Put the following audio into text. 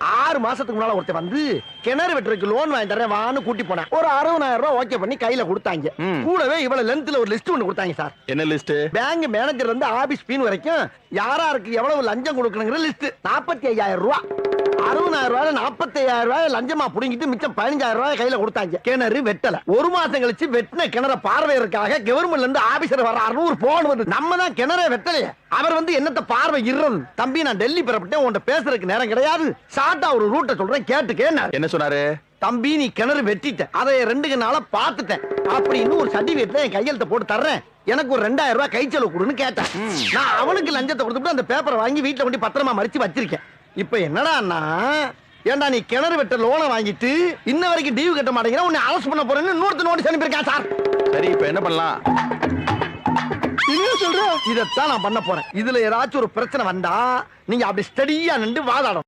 ஆறு மாசத்துக்கு முன்னால ஒருத்தன் வந்து கிணறு வெட்டுறதுக்கு லோன் வாங்கி தரேன் வான்னு கூட்டி போனேன். ஒரு அறுபதாயிரம் ரூபாய் ஓகே பண்ணி கையில கொடுத்தாங்க. கூடவே இவ்வளவு லென்த்ல ஒரு லிஸ்ட் ஒண்ணு கொடுத்தாங்க சார் என்ன லிஸ்ட் பேங்க் மேனேஜர் இருந்து ஆபீஸ் பீன் வரைக்கும் யாராருக்கு எவ்வளவு லஞ்சம் கொடுக்கணுங்கிற லிஸ்ட் நாற்பத்தி ஐயாயிரம் ரூபாய். அறுபதாயிரம் ரூபாய் நாற்பத்தி ஐயாயிரம் ரூபாய் லஞ்சமா புடுங்கிட்டு மிச்சம் பதினஞ்சாயிரம் ரூபாய் கையில கொடுத்தாங்க. கிணறு வெட்டல. ஒரு மாசம் கழிச்சு வெட்டின கிணற பார்வையருக்காக கவர்மெண்ட்ல இருந்து ஆபீசர் வர்றாருன்னு ஒரு போன் வந்து நம்ம தான் கிணற வெட்டலையே. அவர் வந்து என்னத்த பார்வை இறது தம்பி நான் டெல்லி பெறப்பட்டேன். உன்கிட்ட பேசுறதுக்கு நேரம் கிடையாது. ஷார்ட்டா ஒரு ரூட்டை சொல்றேன் கேட்டுக்கேன்னு என்ன சொன்னாரு? தம்பி நீ கிணறு வெட்டிட்ட. அதை ரெண்டு நாளா பாத்துட்டேன் அப்படின்னு ஒரு சர்டிபிகேட்ல என் கையெழுத்த போட்டு தர்றேன். எனக்கு ஒரு ரெண்டாயிரம் ரூபாய் கை செலவு கொடுன்னு கேட்டேன். நான் அவனுக்கு லஞ்சத்தை கொடுத்துட்டு அந்த பேப்பரை வாங்கி வீட்டுல கொண்டு பத்திரமா மறிச்சு வச்சிருக்கேன். இப்ப என்னடான்னா ஏன்டா நீ கிணறு வெட்ட லோனை வாங்கிட்டு இன்ன வரைக்கும் டியூ கட்ட மாட்டேங்கிற? உன்னை அரெஸ்ட் பண்ண போறேன்னு இன்னொருத்த நோட்டீஸ் அனுப்பியிருக்கேன் சார் சரி இப்ப என்ன பண்ணலாம்? என்ன சொல்ற? இதைத்தான் நான் பண்ண போறேன். இதுல ஏதாச்சும் ஒரு பிரச்சனை வந்தா நீங்க அப்படி ஸ்டடியா நின்று வாதாடணும்.